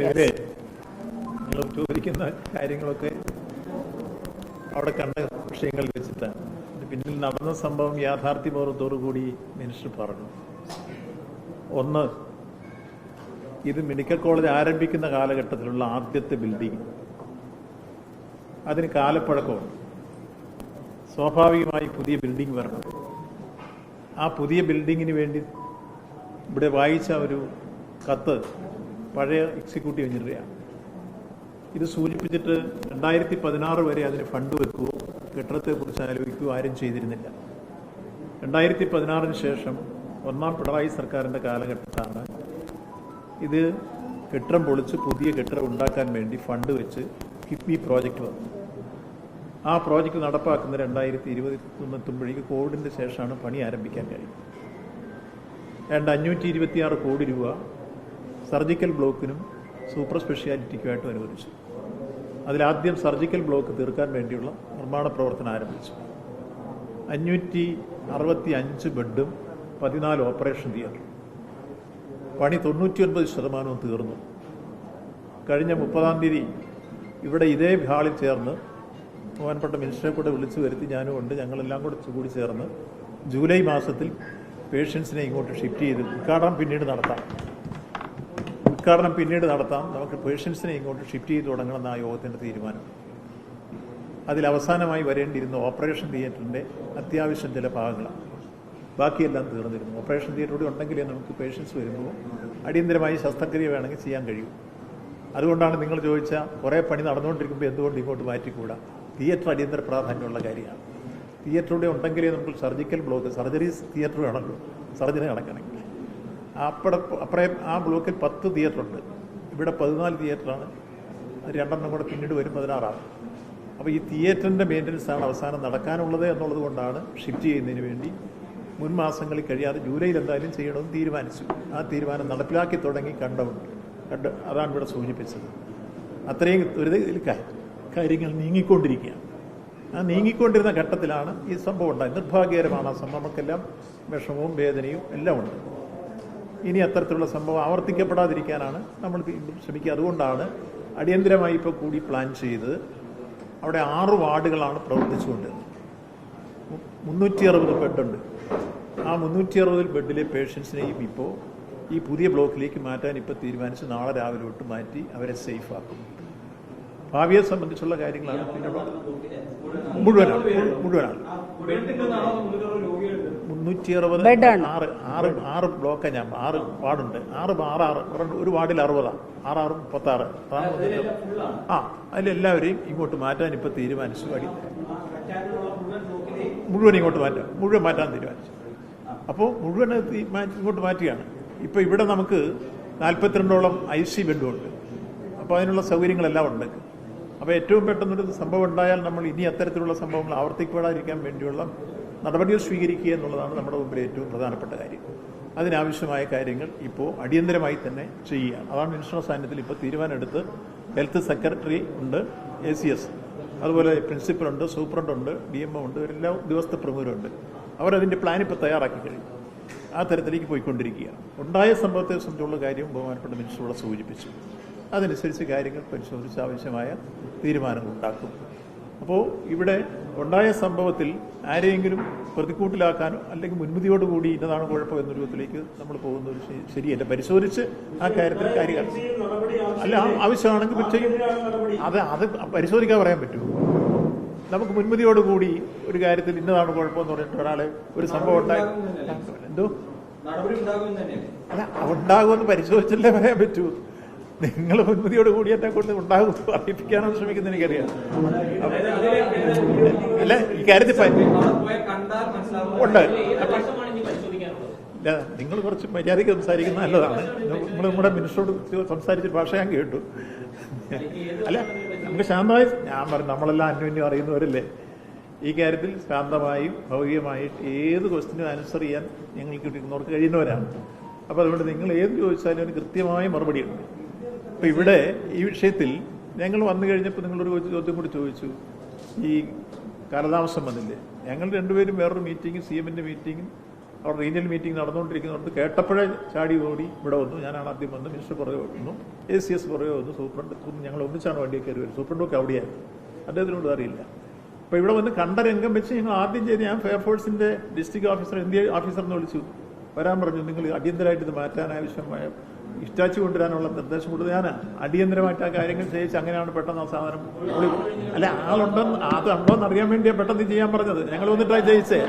ഇവരെ നിങ്ങൾ ചോദിക്കുന്ന കാര്യങ്ങളൊക്കെ അവിടെ കണ്ട വിഷയങ്ങൾ വെച്ചിട്ടാണ്. പിന്നിൽ നടന്ന സംഭവം യാഥാർത്ഥ്യബോധത്തോടുകൂടി മിനിസ്റ്റർ പറഞ്ഞു. ഒന്ന് ഇത് മെഡിക്കൽ കോളേജ് ആരംഭിക്കുന്ന കാലഘട്ടത്തിലുള്ള ആദ്യത്തെ ബിൽഡിംഗ്. അതിന് കാലപ്പഴക്കമുണ്ട് സ്വാഭാവികമായി പുതിയ ബിൽഡിംഗ് വരണം. ആ പുതിയ ബിൽഡിങ്ങിന് വേണ്ടി ഇവിടെ വായിച്ച ഒരു കത്ത് പഴയ എക്സിക്യൂട്ടീവ് എഞ്ചിനീയറാണ് ഇത് സൂചിപ്പിച്ചിട്ട് രണ്ടായിരത്തി പതിനാറ് വരെ അതിന് ഫണ്ട് വെക്കുകയോ കെട്ടിടത്തെക്കുറിച്ച് ആലോചിക്കുകയോ ആരും ചെയ്തിരുന്നില്ല. രണ്ടായിരത്തി പതിനാറിന് ശേഷം ഒന്നാം പിണറായി സർക്കാരിന്റെ കാലഘട്ടത്താണ് ഇത് കെട്ടിടം പൊളിച്ച് പുതിയ കെട്ടിടം ഉണ്ടാക്കാൻ വേണ്ടി ഫണ്ട് വെച്ച് കിഫ്ബി പ്രോജക്റ്റ് വന്നു ആ പ്രോജക്റ്റ് നടപ്പാക്കുന്ന രണ്ടായിരത്തി ഇരുപത്തൊന്നെത്തുമ്പോഴേക്ക് കോവിഡിന്റെ ശേഷമാണ് പണി ആരംഭിക്കാൻ കഴിയുന്നത്. രണ്ട് അഞ്ഞൂറ്റി ഇരുപത്തിയാറ് കോടി രൂപ സർജിക്കൽ ബ്ലോക്കിനും സൂപ്പർ സ്പെഷ്യാലിറ്റിക്കുമായിട്ടും അനുവദിച്ചു. അതിലാദ്യം സർജിക്കൽ ബ്ലോക്ക് തീർക്കാൻ വേണ്ടിയുള്ള നിർമ്മാണ പ്രവർത്തനം ആരംഭിച്ചു. അഞ്ഞൂറ്റി അറുപത്തി അഞ്ച് ബെഡും പതിനാല് ഓപ്പറേഷൻ തിയേറ്ററും. പണി തൊണ്ണൂറ്റിയൊൻപത് ശതമാനവും തീർന്നു. കഴിഞ്ഞ മുപ്പതാം തീയതി ഇവിടെ ഇതേ ഹാളിൽ ചേർന്ന് ബഹുമാനപ്പെട്ട മിനിസ്റ്ററെ കൂടെ വിളിച്ചു വരുത്തി ഞാനും ഉണ്ട്. ഞങ്ങളെല്ലാം കൂടെ കൂടി ചേർന്ന് ജൂലൈ മാസത്തിൽ പേഷ്യൻസിനെ ഇങ്ങോട്ട് ഷിഫ്റ്റ് ചെയ്ത് ഉദ്ഘാടനം പിന്നീട് നടത്താം. ഉദ്ഘാടനം പിന്നീട് നടത്താം. നമുക്ക് പേഷ്യൻസിനെ ഇങ്ങോട്ട് ഷിഫ്റ്റ് ചെയ്ത് തുടങ്ങണം എന്നാണ് യോഗത്തിന്റെ തീരുമാനം. അതിൽ അവസാനമായി വരേണ്ടിയിരുന്ന ഓപ്പറേഷൻ തിയേറ്ററിന്റെ അത്യാവശ്യം ചില ഭാഗങ്ങളാണ്. ബാക്കിയെല്ലാം തീർന്നിരുന്നു. ഓപ്പറേഷൻ തിയേറ്റർ കൂടി ഉണ്ടെങ്കിലേ നമുക്ക് പേഷ്യൻസ് വരുമ്പോൾ അടിയന്തരമായി ശസ്ത്രക്രിയ വേണമെങ്കിൽ ചെയ്യാൻ കഴിയും. അതുകൊണ്ടാണ് നിങ്ങൾ ചോദിച്ച കുറേ പണി നടന്നുകൊണ്ടിരിക്കുമ്പോൾ എന്തുകൊണ്ട് ഇങ്ങോട്ട് മാറ്റിക്കൂടാ? തിയേറ്റർ അടിയന്തര പ്രാധാന്യമുള്ള കാര്യമാണ്. തിയേറ്റർ ഉണ്ടെങ്കിലേ നമുക്ക് സർജിക്കൽ ബ്ലോക്ക് സർജറീസ് തിയേറ്റർ വേണമല്ലോ. സർജറി നടക്കണമെങ്കിൽ. അപ്പടെ അപ്പറേ ആ ബ്ലോക്കിൽ പത്ത് തിയേറ്റർ ഉണ്ട് ഇവിടെ പതിനാല് തിയേറ്ററാണ്. രണ്ടെണ്ണം കൂടെ പിന്നീട് വരും പതിനാറാണ്. അപ്പോൾ ഈ തിയേറ്ററിന്റെ ആണ് അവസാനം നടക്കാനുള്ളത് എന്നുള്ളത് കൊണ്ടാണ് ഷിഫ്റ്റ് ചെയ്യുന്നതിന് വേണ്ടി മുൻ മാസങ്ങളിൽ കഴിയാതെ ജൂലൈയിൽ എന്തായാലും ചെയ്യണമെന്ന് തീരുമാനിച്ചു. ആ തീരുമാനം നടപ്പിലാക്കി തുടങ്ങി കണ്ടവുണ്ട് കണ്ട് അതാണ് ഇവിടെ സൂചിപ്പിച്ചത്. അത്രയും ഒരു കാര്യങ്ങൾ നീങ്ങിക്കൊണ്ടിരിക്കുകയാണ്. ആ നീങ്ങിക്കൊണ്ടിരുന്ന ഘട്ടത്തിലാണ് ഈ സംഭവം ഉണ്ടായത്. നിർഭാഗ്യകരമാണ് ആ സംഭവം. നമുക്കെല്ലാം വിഷമവും വേദനയും എല്ലാം ഉണ്ട്. ഇനി അത്തരത്തിലുള്ള സംഭവം ആവർത്തിക്കപ്പെടാതിരിക്കാനാണ് നമ്മൾ ശ്രമിക്കുക. അതുകൊണ്ടാണ് അടിയന്തരമായി ഇപ്പോൾ കൂടി പ്ലാൻ ചെയ്ത് അവിടെ ആറ് വാർഡുകളാണ് പ്രവർത്തിച്ചുകൊണ്ടിരുന്നത്. മുന്നൂറ്റി അറുപത് ബെഡുണ്ട്. ആ മുന്നൂറ്റി അറുപത് ബെഡിലെ പേഷ്യൻസിനെയും ഇപ്പോൾ ഈ പുതിയ ബ്ലോക്കിലേക്ക് മാറ്റാൻ ഇപ്പോൾ തീരുമാനിച്ച് നാളെ രാവിലെ തൊട്ട് മാറ്റി അവരെ സേഫ് ആക്കും ഭാവിയെ സംബന്ധിച്ചുള്ള കാര്യങ്ങളാണ് പിന്നീട് മുഴുവനാണ്. മുഴുവനാണ്. മുന്നൂറ്റി അറുപത്. ആറ് ആറ് ആറ് ബ്ലോക്കാണ് ഞാൻ ആറ് വാർഡുണ്ട്. ആറ് ആറ് ആറ്. ഒരു വാർഡിൽ അറുപതാണ് ആറ് മുപ്പത്താറ്. അതാണ് മുന്നൂറ്റി ആ അതിലെല്ലാവരെയും ഇങ്ങോട്ട് മാറ്റാൻ ഇപ്പോൾ തീരുമാനിച്ചു. അടി. മുഴുവൻ ഇങ്ങോട്ട് മാറ്റാം. മുഴുവൻ മാറ്റാൻ തീരുമാനിച്ചു. അപ്പോൾ മുഴുവൻ ഇങ്ങോട്ട് മാറ്റുകയാണ്. ഇപ്പോൾ ഇവിടെ നമുക്ക് നാൽപ്പത്തിരണ്ടോളം ഐ സി ബെഡുണ്ട്. അപ്പോൾ അതിനുള്ള സൗകര്യങ്ങളെല്ലാം ഉണ്ട്. അപ്പോൾ ഏറ്റവും പെട്ടെന്നൊരു സംഭവം ഉണ്ടായാൽ നമ്മൾ ഇനി അത്തരത്തിലുള്ള സംഭവങ്ങൾ ആവർത്തിക്കപ്പെടാതിരിക്കാൻ വേണ്ടിയുള്ള നടപടികൾ സ്വീകരിക്കുക എന്നുള്ളതാണ് നമ്മുടെ മുമ്പിൽ ഏറ്റവും പ്രധാനപ്പെട്ട കാര്യം. അതിനാവശ്യമായ കാര്യങ്ങൾ ഇപ്പോൾ അടിയന്തരമായി തന്നെ ചെയ്യുകയാണ്. അതാണ് മിനിസ്റ്റർ സാന്നിധ്യത്തിൽ ഇപ്പോൾ തീരുമാനമെടുത്ത് ഹെൽത്ത് സെക്രട്ടറി ഉണ്ട് എ സി എസ് അതുപോലെ പ്രിൻസിപ്പലുണ്ട് സൂപ്രണ്ടുണ്ട് ഡി എം ഒ ഉണ്ട് എല്ലാ ദിവസത്തെ പ്രമുഖരുണ്ട്. അവരതിന്റെ പ്ലാൻ ഇപ്പോൾ തയ്യാറാക്കി കഴിഞ്ഞു. ആ തരത്തിലേക്ക് പോയിക്കൊണ്ടിരിക്കുകയാണ്. ഉണ്ടായ സംഭവത്തെ സംബന്ധിച്ചുള്ള കാര്യം ബഹുമാനപ്പെട്ട മിനിസ്റ്റർ സൂചിപ്പിച്ചു. അതനുസരിച്ച് കാര്യങ്ങൾ പരിശോധിച്ച് ആവശ്യമായ തീരുമാനങ്ങൾ ഉണ്ടാക്കും. അപ്പോൾ ഇവിടെ ഉണ്ടായ സംഭവത്തിൽ ആരെയെങ്കിലും പ്രതിക്കൂട്ടിലാക്കാനോ അല്ലെങ്കിൽ മുൻവിധിയോടുകൂടി ഇന്നതാണ് കുഴപ്പം എന്ന രൂപത്തിലേക്ക് നമ്മൾ പോകുന്നത് ഒരു ശരിയല്ല. പരിശോധിച്ച് ആ കാര്യത്തിൽ കാര്യങ്ങൾ. അല്ല ആവശ്യമാണെങ്കിൽ പക്ഷേ അത് അത് പരിശോധിക്കാൻ പറയാൻ പറ്റുമോ? നമുക്ക് മുൻവിധിയോടുകൂടി ഒരു കാര്യത്തിൽ ഇന്നതാണ് കുഴപ്പമെന്ന് പറഞ്ഞിട്ട് ഒരാളെ ഒരു സംഭവം ഉണ്ടായി എന്തോ? അല്ല ഉണ്ടാകുമെന്ന് പരിശോധിച്ചല്ലേ പറയാൻ പറ്റൂ. നിങ്ങൾ മുൻപതിയോട് കൂടി എന്നെ കൊണ്ട് ഉണ്ടാകും അറിയിപ്പിക്കാനാണ് ശ്രമിക്കുന്നത് എനിക്കറിയാം. അല്ല? കാര്യത്തിൽ ഉണ്ട്. ഇല്ല നിങ്ങൾ കുറച്ച് മര്യാദയ്ക്ക് സംസാരിക്കുന്നത് നല്ലതാണ്. നമ്മൾ നമ്മുടെ മിനിസ്റ്ററോട് സംസാരിച്ച ഭാഷ ഞാൻ കേട്ടു. അല്ല നമുക്ക് ശാന്തമായി ഞാൻ പറഞ്ഞു നമ്മളെല്ലാം അന്യോന്യം അറിയുന്നവരല്ലേ? ഈ കാര്യത്തിൽ ശാന്തമായും ഭൗതികമായിട്ട് ഏത് ക്വസ്റ്റിനും ആൻസർ ചെയ്യാൻ ഞങ്ങൾക്ക് കിട്ടുന്നവർക്ക് കഴിയുന്നവരാണ്. അപ്പോൾ അതുകൊണ്ട് നിങ്ങൾ ഏത് ചോദിച്ചാലും അതിന് കൃത്യമായ മറുപടിയുണ്ട് അപ്പോൾ ഇവിടെ ഈ വിഷയത്തിൽ ഞങ്ങൾ വന്നു കഴിഞ്ഞപ്പോൾ നിങ്ങളൊരു ചോദ്യം കൂടി ചോദിച്ചു. ഈ കാലതാമസം വന്നില്ലേ? ഞങ്ങൾ രണ്ടുപേരും വേറൊരു മീറ്റിംഗ് സി എമ്മിന്റെ മീറ്റിംഗും അവിടെ റീജിയൽ മീറ്റിംഗ് നടന്നുകൊണ്ടിരിക്കുന്നുണ്ട്. കേട്ടപ്പോഴേ ചാടി ഓടി ഇവിടെ വന്നു. ഞാനാണ് ആദ്യം വന്നു മിനിസ്റ്റർ പുറകെ വന്നു. എ സി എസ് പുറകെ വന്നു. സൂപ്രണ്ട് ഞങ്ങൾ ഒന്നിച്ചാണ് വണ്ടിയിൽ കയറി വരും സൂപ്രണ്ടൊക്കെ അവിടെയായിരുന്നു. അദ്ദേഹത്തിനോട് അറിയില്ല. അപ്പോൾ ഇവിടെ വന്ന് കണ്ട രംഗം വെച്ച് ഞങ്ങൾ ആദ്യം ചെയ്ത് ഞാൻ ഫയർഫോഴ്സിന്റെ ഡിസ്ട്രിക്ട് ഓഫീസർ ഇന്ത്യ ഓഫീസർ എന്ന് വിളിച്ചു. വരാൻ പറഞ്ഞു നിങ്ങൾ അടിയന്തരമായിട്ട് ഇത് മാറ്റാൻ ആവശ്യമായ ഇഷ്ടാച്ചു കൊണ്ടുവരാനുള്ള നിർദ്ദേശം കൊടുത്തത് ഞാനാണ് അടിയന്തരമായിട്ട് ആ കാര്യങ്ങൾ ചെയ്യിച്ച് അങ്ങനെയാണ് പെട്ടെന്ന് ആ സാധനം അല്ല ആളുണ്ടെന്ന് അതുണ്ടോന്ന് അറിയാൻ വേണ്ടിയാണ് പെട്ടെന്ന് ചെയ്യാൻ പറഞ്ഞത്. ഞങ്ങൾ വന്നിട്ടാണ് ജയിച്ചേ.